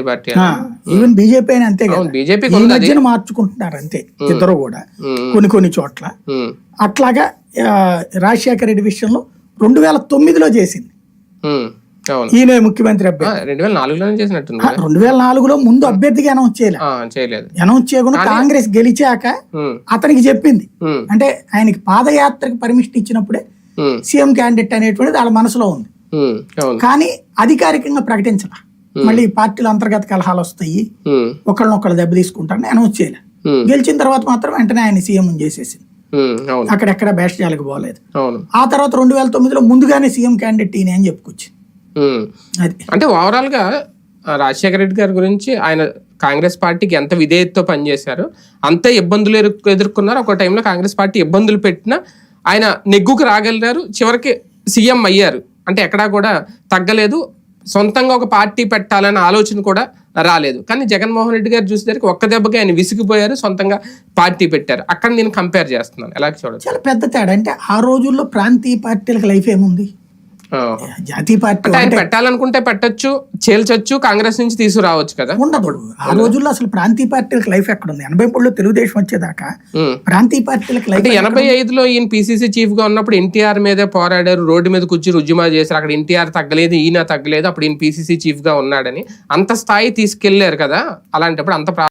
Party even BJP అయినా అంతే కదా. బీజేపీ ఈ మధ్యన మార్చుకుంటున్నారు అంతే ఇద్దరు కూడా. కొన్ని కొన్ని చోట్ల. అట్లాగా రాజశేఖర రెడ్డి విషయంలో రెండు వేల తొమ్మిదిలో చేసింది. ఈయన ముఖ్యమంత్రి అభ్యర్థి. రెండు వేల? రెండు నాలుగులో ముందు అభ్యర్థిగా అనౌన్స్ చేయలేదు. అనౌన్స్ చేయకుండా కాంగ్రెస్ గెలిచాక అతనికి చెప్పింది. అంటే ఆయనకి పాదయాత్రకి పర్మిషన్ ఇచ్చినప్పుడే సీఎం క్యాండిడేట్ అనేటువంటిది వాళ్ళ మనసులో ఉంది. కానీ అధికారికంగా ప్రకటించాల. మళ్ళీ పార్టీల అంతర్గత కలహాలు వస్తాయి. ఉమ్, ఒకళ్ళనొకళ్ళు దెబ్బ తీసుకుంటారని అనౌన్స్ చేయలే. గెలిచిన తర్వాత మాత్రం వెంటనే ఆయన సీఎం చేసేసింది. అక్కడెక్కడ బేషజాలకు పోలేదు. అవును. ఆ తర్వాత రెండు వేల తొమ్మిదిలో ముందుగానే సీఎం క్యాండిడేట్ ఈయన అని. అది. అంటే ఓవరాల్గా రాజశేఖర రెడ్డి గారి గురించి ఆయన కాంగ్రెస్ పార్టీకి ఎంత విధేయతతో పనిచేశారు అంతే ఇబ్బందులు ఎదుర్కొన్నారు. ఒక టైంలో కాంగ్రెస్ పార్టీ ఇబ్బందులు పెట్టినా ఆయన నెగ్గుకు రాగలిగారు. చివరికి సీఎం అయ్యారు. అంటే ఎక్కడా కూడా తగ్గలేదు. సొంతంగా ఒక పార్టీ పెట్టాలనే ఆలోచన కూడా రాలేదు. కానీ జగన్మోహన్ రెడ్డి గారు చూసేసరికి ఒక్క దెబ్బకి ఆయన విసిగిపోయారు సొంతంగా పార్టీ పెట్టారు. అక్కడ నేను కంపేర్ చేస్తున్నాను. ఎలా చూడండి చాలా పెద్ద తేడా. అంటే ఆ రోజుల్లో ప్రాంతీయ పార్టీలకు లైఫ్ ఏముంది? జాతీయ పార్టీ ఆయన పెట్టాలనుకుంటే పెట్టొచ్చు చేల్చొచ్చు కాంగ్రెస్ నుంచి తీసుకురావచ్చు కదా. ఉండదు ఆ రోజుల్లో అసలు ప్రాంతీయ పార్టీలకు లైఫ్ ఎక్కడ ఉంది ఎనభై మూడులో తెలుగుదేశం వచ్చేదాకా. ప్రాంతీయ పార్టీలకు లైఫ్ ఎనభై ఐదులో ఈయన పిసిసి చీఫ్గా ఉన్నప్పుడు ఎన్టీఆర్ మీదే పోరాడారు రోడ్డు మీద కూర్చుని ఉద్యమా చేశారు. అక్కడ ఎన్టీఆర్ తగ్గలేదు ఈయన తగ్గలేదు అప్పుడు ఈయన పిసిసి చీఫ్గా ఉన్నాడని అంత స్థాయి తీసుకెళ్ళారు కదా. అలాంటప్పుడు అంత